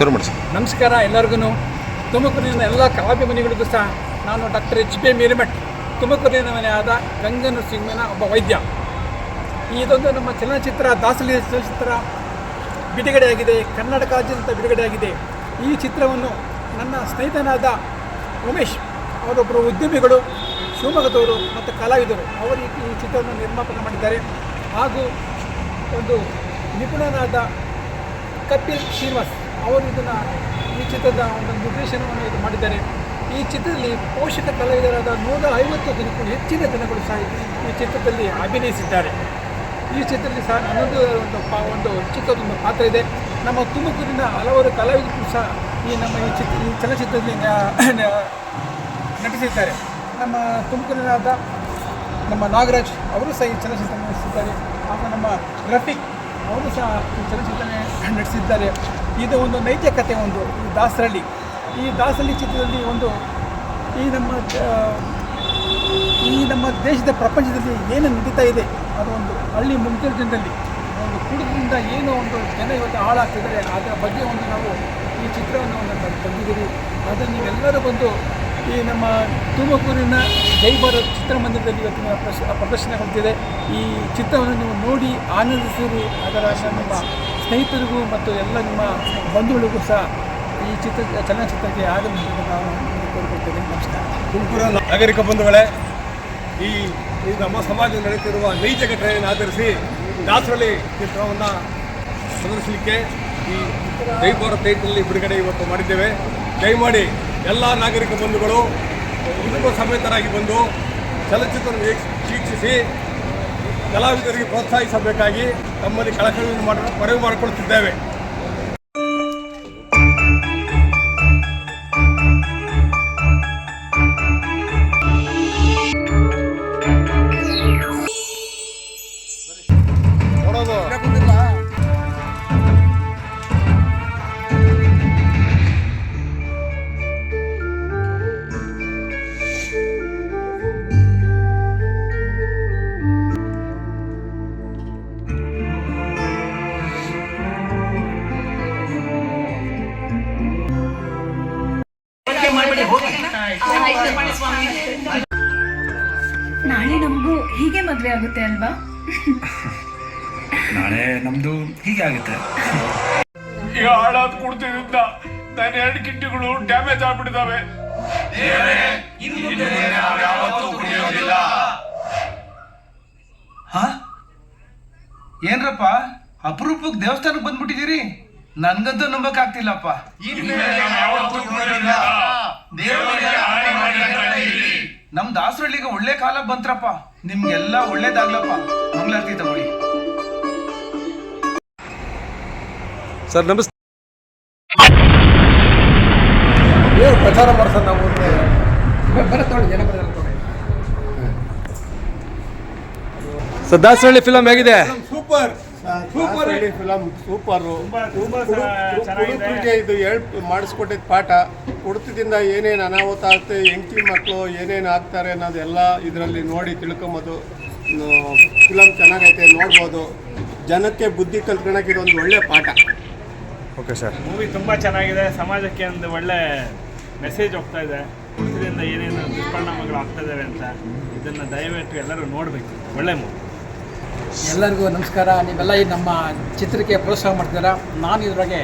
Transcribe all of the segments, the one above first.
ಶುರು ಮಾಡಿ ಸರ್ ನಮಸ್ಕಾರ ಎಲ್ಲರಿಗೂ ತುಮಕೂರಿನ ಎಲ್ಲ ಕಾವ್ಯಮನಿಗಳಿಗೂ ಸಹ ನಾನು ಡಾಕ್ಟರ್ ಎಚ್ ಪಿ ಮೀರಿಮಠ್, ತುಮಕೂರಿನ ಮನೆಯಾದ ಗಂಗನ ಸಿಂಹನ ಒಬ್ಬ ವೈದ್ಯ. ಇದೊಂದು ನಮ್ಮ ಚಲನಚಿತ್ರ, ದಾಸಲಿ ಚಲನಚಿತ್ರ ಬಿಡುಗಡೆಯಾಗಿದೆ, ಕರ್ನಾಟಕಾದ್ಯಂತ ಬಿಡುಗಡೆಯಾಗಿದೆ. ಈ ಚಿತ್ರವನ್ನು ನನ್ನ ಸ್ನೇಹಿತನಾದ ಉಮೇಶ್ ಅವರೊಬ್ಬರು ಉದ್ಯಮಿಗಳು ಶಿವಮೊಗ್ಗದವರು ಮತ್ತು ಕಲಾವಿದರು, ಅವರು ಈ ಚಿತ್ರವನ್ನು ನಿರ್ಮಾಪನ ಮಾಡಿದ್ದಾರೆ. ಹಾಗೂ ಒಂದು ನಿಪುಣನಾದ ಕಪಿಲ್ ಶ್ರೀನಿವಾಸ್ ಅವರು ಇದನ್ನು ಈ ಚಿತ್ರದ ಒಂದು ನಿರ್ದೇಶನವನ್ನು ಇದು ಮಾಡಿದ್ದಾರೆ. ಈ ಚಿತ್ರದಲ್ಲಿ ಪೋಷಕ ಕಲಾವಿದರಾದ ನೂರ ಐವತ್ತು ದಿನಕ್ಕೂ ಹೆಚ್ಚಿನ ಜನಗಳು ಸಹ ಈ- ಚಿತ್ರದಲ್ಲಿ ಅಭಿನಯಿಸಿದ್ದಾರೆ. ಈ ಚಿತ್ರದಲ್ಲಿ ಸಹ ನನ್ನದು ಒಂದು ಪಾ, ಒಂದು ಚಿಕ್ಕದೊಂದು ಪಾತ್ರ ಇದೆ. ನಮ್ಮ ತುಮಕೂರಿನ ಹಲವಾರು ಕಲಾವಿದರು ಸಹ ಈ ನಮ್ಮ ಈ ಚಿತ್ರ, ಈ ಚಲನಚಿತ್ರದಲ್ಲಿ ನಟಿಸಿದ್ದಾರೆ. ನಮ್ಮ ತುಮಕೂರಿನಾದ ನಮ್ಮ ನಾಗರಾಜ್ ಅವರು ಸಹ ಈ ಚಲನಚಿತ್ರ ನಟಿಸಿದ್ದಾರೆ. ಹಾಗೂ ನಮ್ಮ ರಫೀಕ್ ಅವರು ಸಹ ಈ ಚಲನಚಿತ್ರ ನಡೆಸಿದ್ದಾರೆ ಇದು ಒಂದು ನೈಜ ಕಥೆ ಒಂದು ಈ ದಾಸರಳ್ಳಿ. ಈ ದಾಸರಳ್ಳಿ ಚಿತ್ರದಲ್ಲಿ ಒಂದು ಈ ನಮ್ಮ ಈ ನಮ್ಮ ದೇಶದ ಪ್ರಪಂಚದಲ್ಲಿ ಏನು ನಡೀತಾ ಇದೆ ಅದು ಒಂದು ಹಳ್ಳಿ ಮುಂಚೂರು ಒಂದು ಕುಡಿದ್ರಿಂದ ಏನು ಒಂದು ಜನ ಇವತ್ತು ಹಾಳಾಗ್ತಿದ್ದಾರೆ. ಅದರ ಬಗ್ಗೆ ಒಂದು ನಾವು ಈ ಚಿತ್ರವನ್ನು ಒಂದು ತಂದಿದ್ದೀವಿ. ಅದನ್ನು ನೀವೆಲ್ಲರೂ ಬಂದು ಈ ನಮ್ಮ ತುಮಕೂರಿನ ಜೈಬಾರ ಚಿತ್ರಮಂದಿರದಲ್ಲಿ ಇವತ್ತಿನ ಪ್ರದರ್ಶನ ಪ್ರದರ್ಶನಗೊಳ್ತಿದೆ ಈ ಚಿತ್ರವನ್ನು ನೀವು ನೋಡಿ ಆನಂದಿಸಿರಿ. ಅದರ ನಿಮ್ಮ ಸ್ನೇಹಿತರಿಗೂ ಮತ್ತು ಎಲ್ಲ ನಿಮ್ಮ ಬಂಧುಗಳಿಗೂ ಸಹ ಈ ಚಿತ್ರ ಚಲನಚಿತ್ರಕ್ಕೆ ಆಗಮಿಸಬೇಕು ಕೋರಿಕೊಳ್ತೇನೆ ನಮಸ್ಕಾರ. ತುಮಕೂರು ನಾಗರಿಕ ಬಂಧುಗಳೇ, ಈ ನಮ್ಮ ಸಮಾಜ ನಡೆಯುತ್ತಿರುವ ನೈಜ ಘಟನೆಯನ್ನು ಆಧರಿಸಿ ದಾಸರಳ್ಳಿ ಚಿತ್ರವನ್ನು ಪ್ರದರ್ಶಿಸಲಿಕ್ಕೆ ಈ ಜೈಪುರ ಭಾರತ್ ಟೈಟಲ್ಲಿ ಬಿಡುಗಡೆ ಇವತ್ತು ಮಾಡಿದ್ದೇವೆ. ದಯಮಾಡಿ ಎಲ್ಲ ನಾಗರಿಕ ಬಂಧುಗಳು ಕುಟುಂಬ ಸಮೇತರಾಗಿ ಬಂದು ಚಲನಚಿತ್ರ ವೀಕ್ಷಿಸಿ ಕಲಾವಿದರಿಗೆ ಪ್ರೋತ್ಸಾಹಿಸಬೇಕಾಗಿ ತಮ್ಮಲ್ಲಿ ಕಳಕಳಿಯನ್ನು ಮಾಡಿ ಮನವಿ ಮಾಡಿಕೊಳ್ಳುತ್ತಿದ್ದೇವೆ ಮದುವೆ ಆಗುತ್ತೆ ಅಲ್ವಾ? ನಾಳೆ ನಮ್ದು ಹೀಗೆ ಆಗುತ್ತೆ. ಈಗ ಹಾಳಾದ ಕುಡ್ತಿದ್ದ ನನ್ನ ಎರಡು ಕಿಟ್ಟಿಗಳು ಡ್ಯಾಮೇಜ್ ಆಗ್ಬಿಟ್ಟಿದಾವೆ. ಹಾ? ಏನ್ರಪ್ಪ? ಅಪರೂಪಕ್ಕೆ ದೇವಸ್ಥಾನಕ್ಕೆ ಬಂದ್ಬಿಟ್ಟಿದ್ದೀರಿ? ನನ್ಗಂತೂ ನಂಬಕ್ ಆಗ್ತಿಲ್ಲಪ್ಪ ನಮ್ ದಾಸರಳ್ಳಿಗೆ ಒಳ್ಳೆ ಕಾಲ ಬಂತ್ರಪ್ಪ. ನಿಮ್ಗೆಲ್ಲ ಒಳ್ಳೇದಾಗ್ಲಪ್ಪ. ಮಂಗಳಾರತಿ ತಗೊಳ್ಳಿ. ಸರ್ ನಮಸ್ತೆ ಏನು ಪ್ರಚಾರ ಮಾಡ್ಸೋಣ ನಾವು ಸರ್ ದಾಸರಳ್ಳಿ ಫಿಲಮ್ ಹೇಗಿದೆ? Super super. ಫಿಲಮ್ ಸೂಪರು ಹುಡುಗರಿಗೆ ಇದು ಹೇಳ್ ಮಾಡಿಸ್ಕೊಟ್ಟಿದ್ದ ಪಾಠ. ಕುಡಿತದಿಂದ ಏನೇನು ಅನಾಹುತ ಆಗುತ್ತೆ ಹೆಂಡತಿ ಮಕ್ಕಳು ಏನೇನು ಆಗ್ತಾರೆ ಅನ್ನೋದೆಲ್ಲ ಇದರಲ್ಲಿ ನೋಡಿ ತಿಳ್ಕೊಂಬೋದು. ಫಿಲಮ್ ಚೆನ್ನಾಗೈತೆ ನೋಡ್ಬೋದು. ಜನಕ್ಕೆ ಬುದ್ಧಿ ಕಲ್ತ್ಕೊಳಕ್ಕೆ ಇದೊಂದು ಒಳ್ಳೆ ಪಾಠ. Okay sir. ಮೂವಿ ತುಂಬ ಚೆನ್ನಾಗಿದೆ. ಸಮಾಜಕ್ಕೆ ಒಂದು ಒಳ್ಳೆ ಮೆಸೇಜ್ ಹೋಗ್ತಾ ಇದೆ. ಕುಡಿತದಿಂದ ಏನೇನು ದುಷ್ಪರಿಣಾಮಗಳು ಆಗ್ತಾ ಇದ್ದಾವೆ ಅಂತ ಇದನ್ನು ದಯವಿಟ್ಟು ಎಲ್ಲರೂ ನೋಡಬೇಕು. ಒಳ್ಳೆ ಮೂವಿ ಎಲ್ಲರಿಗೂ ನಮಸ್ಕಾರ. ನೀವೆಲ್ಲ ಈ ನಮ್ಮ ಚಿತ್ರಕ್ಕೆ ಪ್ರೋತ್ಸಾಹ ಮಾಡ್ತೀರಾ? ನಾನು ಇದರೊಳಗೆ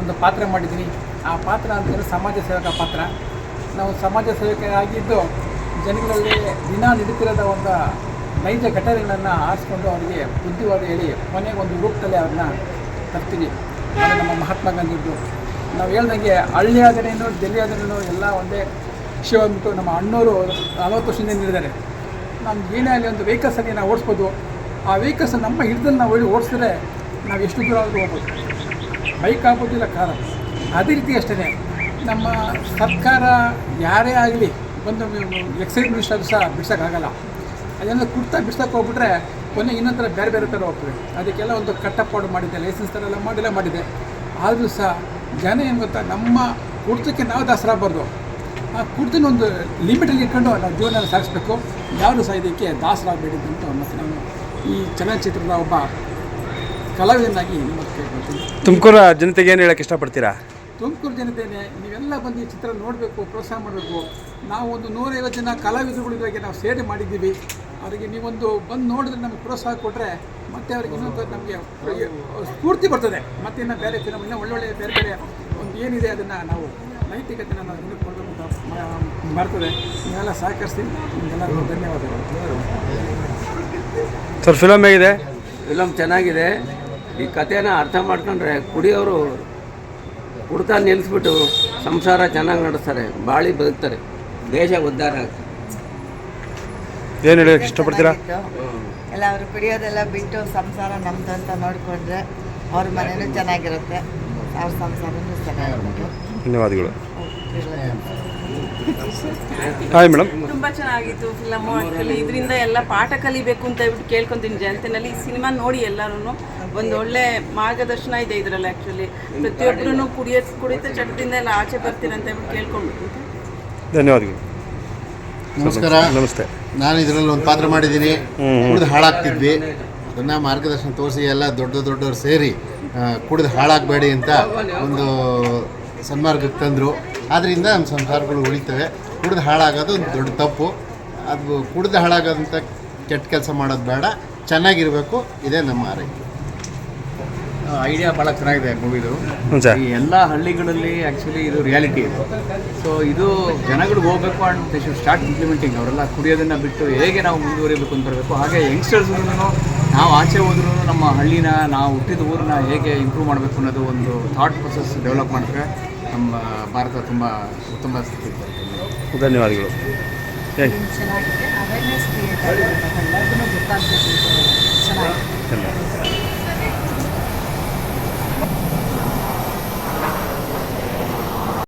ಒಂದು ಪಾತ್ರ ಮಾಡಿದ್ದೀನಿ. ಆ ಪಾತ್ರ ಅಂತಂದರೆ ಸಮಾಜ ಸೇವಕ ಪಾತ್ರ. ನಾವು ಸಮಾಜ ಸೇವಕ ಆಗಿದ್ದು ಜನಗಳಲ್ಲಿ ದಿನ ನಡೀತಿರೋದ ಒಂದು ನೈಜ ಘಟನೆಗಳನ್ನು ಆರಿಸ್ಕೊಂಡು ಅವರಿಗೆ ಬುದ್ಧಿವಾದ ಹೇಳಿ ಕೊನೆಗೆ ಒಂದು ರೂಪದಲ್ಲಿ ಅವ್ರನ್ನ ತರ್ತೀನಿ. ಅದು ನಮ್ಮ ಮಹಾತ್ಮ ಗಾಂಧಿದ್ದು ನಾವು ಹೇಳ್ದಂಗೆ ಹಳ್ಳಿ ಆದರೇನು ಡೆಲ್ಲಿ ಆದರೇನು ಎಲ್ಲ ಒಂದೇ ವಿಷಯ ನಮ್ಮ ಅಣ್ಣವರು ನಲವತ್ತು ವರ್ಷದಿಂದ ನೀಡಿದ್ದಾರೆ ನಮ್ಗೆ ಏನೇ ಆಗಲಿ ಒಂದು ವೆಹಿಕಲ್ಸಲ್ಲಿ ನಾವು ಓಡಿಸ್ಬೋದು. ಆ ವೆಹಿಕಲ್ಸ್ ನಮ್ಮ ಹಿಡಿದಲ್ಲಿ ನಾವು ಹೋಗಿ ಓಡಿಸಿದ್ರೆ ನಾವು ಎಷ್ಟು ದೂರ ಆದರೂ ಹೋಗ್ಬೋದು. ಬೈಕ್ ಆಗೋದಿಲ್ಲ ಕಾರ ಅದೇ ರೀತಿ ಅಷ್ಟೇ ನಮ್ಮ ಸರ್ಕಾರ ಯಾರೇ ಆಗಲಿ ಒಂದು ಎಕ್ಸೈಸ್ ಮಿನಿಸ್ಟರ್ ಸಹ ಬಿಡ್ಸೋಕ್ಕಾಗಲ್ಲ ಅದನ್ನು ಕುರ್ತಾ ಬಿಡ್ಸೋಕೆ ಹೋಗ್ಬಿಟ್ರೆ ಕೊನೆ ಇನ್ನೊಂಥರ ಥರ ಬೇರೆ ಬೇರೆ ಥರ ಹೋಗ್ತದೆ. ಅದಕ್ಕೆಲ್ಲ ಒಂದು ಕಟ್ಟಪಾಡು ಮಾಡಿದ್ದೆ ಲೈಸೆನ್ಸ್ ಥರ ಎಲ್ಲ ಮಾಡಿಲ್ಲ ಮಾಡಿದೆ ಆದರೂ ಸಹ ಜನ ಏನು ಗೊತ್ತಾ, ನಮ್ಮ ಕುಡ್ತಕ್ಕೆ ನಾವು ದಾಸರಾಗಬಾರ್ದು. ಆ ಕುರ್ತನ ಒಂದು ಲಿಮಿಟಲ್ಲಿ ಇಟ್ಕೊಂಡು ನಾವು ಜೀವನ ಸಾಗಿಸ್ಬೇಕು. ಯಾರು ಸಹ ಇದಕ್ಕೆ ದಾಸರಾಗಬೇಡಿ ಅಂತ ಮತ್ತು ನಾನು ಈ ಚಲನಚಿತ್ರದ ಒಬ್ಬ ಕಲಾವಿದನಾಗಿ ತುಮಕೂರ ಜನತೆಗೆ ಏನು ಹೇಳಕ್ಕೆ ಇಷ್ಟಪಡ್ತೀರಾ? ತುಮಕೂರು ಜನತೆಯೇ ನೀವೆಲ್ಲ ಬಂದು ಈ ಚಿತ್ರ ನೋಡಬೇಕು ಪ್ರೋತ್ಸಾಹ ಮಾಡಬೇಕು. ನಾವು ಒಂದು ನೂರೈವತ್ತು ಜನ ಕಲಾವಿದರುಗಳಿಗಾಗಿ ನಾವು ಸೇರಿ ಮಾಡಿದ್ದೀವಿ. ಅವರಿಗೆ ನೀವೊಂದು ಬಂದು ನೋಡಿದ್ರೆ ನಮಗೆ ಪ್ರೋತ್ಸಾಹ ಕೊಟ್ಟರೆ ಮತ್ತೆ ಅವ್ರಿಗೆ ಇನ್ನೊಂದು ನಮಗೆ ಸ್ಫೂರ್ತಿ ಬರ್ತದೆ. ಮತ್ತೆ ಇನ್ನು ಬೇರೆ ಫಿಲಮ್ ಇನ್ನೂ ಒಳ್ಳೊಳ್ಳೆ ಬೇರೆ ಬೇರೆ ಒಂದು ಏನಿದೆ ಅದನ್ನು ನಾವು ನೈತಿಕತೆ ನಾವು ಇನ್ನೂ ಕೊಡಬೇಕು ಅಂತ ಬರ್ತದೆ. ನೀವೆಲ್ಲ ಸಹಕರಿಸಿ ನಿಮಗೆಲ್ಲರಿಗೂ ಧನ್ಯವಾದಗಳು. ಸರ್ ಫಿಲಮ್ ಹೇಗಿದೆ? ಫಿಲಮ್ ಚೆನ್ನಾಗಿದೆ. ಈ ಕಥೆನ ಅರ್ಥ ಮಾಡ್ಕೊಂಡ್ರೆ ಕುಡಿಯೋರು ಕುಡ್ತಾ ನಿಲ್ಲಿಸ್ಬಿಟ್ಟು ಸಂಸಾರ ಚೆನ್ನಾಗಿ ನಡೆಸ್ತಾರೆ ಬಾಳಿ ಬದುಕ್ತಾರೆ ದೇಶ ಉದ್ಧಾರ ಆಗ್ತದೆ. ಏನು ಹೇಳೋಕ್ಕೆ ಇಷ್ಟಪಡ್ತೀರಾ? ಎಲ್ಲ ಅವರು ಕುಡಿಯೋದೆಲ್ಲ ಬಿಟ್ಟು ಸಂಸಾರ ನಮ್ದು ಅಂತ ನೋಡಿಕೊಂಡ್ರೆ ಅವ್ರ ಮನೇನೂ ಚೆನ್ನಾಗಿರುತ್ತೆ ಅವ್ರ ಸಂಸಾರನೂ ಚೆನ್ನಾಗಿರುತ್ತೆ. ಧನ್ಯವಾದಗಳು. ಹಾಯ್ ಮೇಡಮ್ ತುಂಬ ಚೆನ್ನಾಗಿತ್ತು ಫಿಲಮು ಆ್ಯಕ್ಚುಲಿ ಇದರಿಂದ ಎಲ್ಲ ಪಾಠ ಕಲಿಬೇಕು ಅಂತ ಹೇಳ್ಬಿಟ್ಟು ಕೇಳ್ಕೊತೀನಿ ಜನತೆನಲ್ಲಿ ಈ ಸಿನಿಮಾ ನೋಡಿ ಎಲ್ಲರೂ ಒಂದು ಒಳ್ಳೆ ಮಾರ್ಗದರ್ಶನ ಇದೆ ಇದರಲ್ಲಿ ಆ್ಯಕ್ಚುಲಿ ಪ್ರತಿಯೊಬ್ಬರೂ ಕುಡಿಯೋ ಕುಡಿತ ಚಟದಿಂದ ಎಲ್ಲ ಆಚೆ ಬರ್ತೀರ ಅಂತ ಹೇಳ್ಬಿಟ್ಟು ಕೇಳ್ಕೊಂಡ್ಬಿಟ್ಟು. ಧನ್ಯವಾದಗಳು. ನಮಸ್ಕಾರ. ನಮಸ್ತೆ. ನಾನು ಇದರಲ್ಲಿ ಒಂದು ಪಾತ್ರ ಮಾಡಿದ್ದೀನಿ. ಕುಡಿದು ಹಾಳಾಗ್ತಿದ್ವಿ. ಅದನ್ನು ಮಾರ್ಗದರ್ಶನ ತೋರಿಸಿ ಎಲ್ಲ ದೊಡ್ಡ ದೊಡ್ಡವ್ರು ಸೇರಿ ಕುಡಿದು ಹಾಳಾಗಬೇಡಿ ಅಂತ ಒಂದು ಸನ್ಮಾರ್ಗಕ್ಕೆ ತಂದರು. ಆದ್ದರಿಂದ ನಮ್ಮ ಸಂಸಾರಗಳು ಉಳಿತವೆ. ಕುಡಿದು ಹಾಳಾಗೋದು ಒಂದು ದೊಡ್ಡ ತಪ್ಪು. ಅದು ಕುಡಿದು ಹಾಳಾಗೋದಂಥ ಕೆಟ್ಟ ಕೆಲಸ ಮಾಡೋದು ಬೇಡ. ಚೆನ್ನಾಗಿರಬೇಕು. ಇದೇ ನಮ್ಮ ಆರೈಕೆ. ಐಡಿಯಾ ಭಾಳ ಚೆನ್ನಾಗಿದೆ ಮೂವಿದು ಈ ಎಲ್ಲ ಹಳ್ಳಿಗಳಲ್ಲಿ ಆ್ಯಕ್ಚುಲಿ ಇದು ರಿಯಾಲಿಟಿ ಇದು. ಸೊ ಇದು ಜನಗಳಿಗೆ ಹೋಗಬೇಕು and they should start implementing ಅವರೆಲ್ಲ ಕುಡಿಯೋದನ್ನು ಬಿಟ್ಟು ಹೇಗೆ ನಾವು ಮುಂದುವರಿಬೇಕು ಅಂತ ಬರಬೇಕು ಹಾಗೆ ಯಂಗ್ಸ್ಟರ್ಸ್ಗೂ ನಾವು ಆಚೆ ಹೋದ್ರೂ ನಮ್ಮ ಹಳ್ಳಿನ ನಾವು ಹುಟ್ಟಿದ ಊರನ್ನ ಹೇಗೆ ಇಂಪ್ರೂವ್ ಮಾಡಬೇಕು ಅನ್ನೋದು ಒಂದು ಥಾಟ್ ಪ್ರೊಸೆಸ್ ಡೆವಲಪ್ ಮಾಡಿದ್ರೆ ನಮ್ಮ ಭಾರತ ತುಂಬ ಉತ್ತಮ ಸ್ಥಿತಿ ಧನ್ಯವಾದಗಳು. ಚೆನ್ನಾಗಿದೆ. ಅವೇರ್ನೆಸ್ ಕ್ರಿಯೇಟ್ ಆಗಿದೆ ಎಲ್ಲರಿಗೂ ಗೊತ್ತಾಗ್ತದೆ. ಚೆನ್ನಾಗಿದೆ ಧನ್ಯವಾದ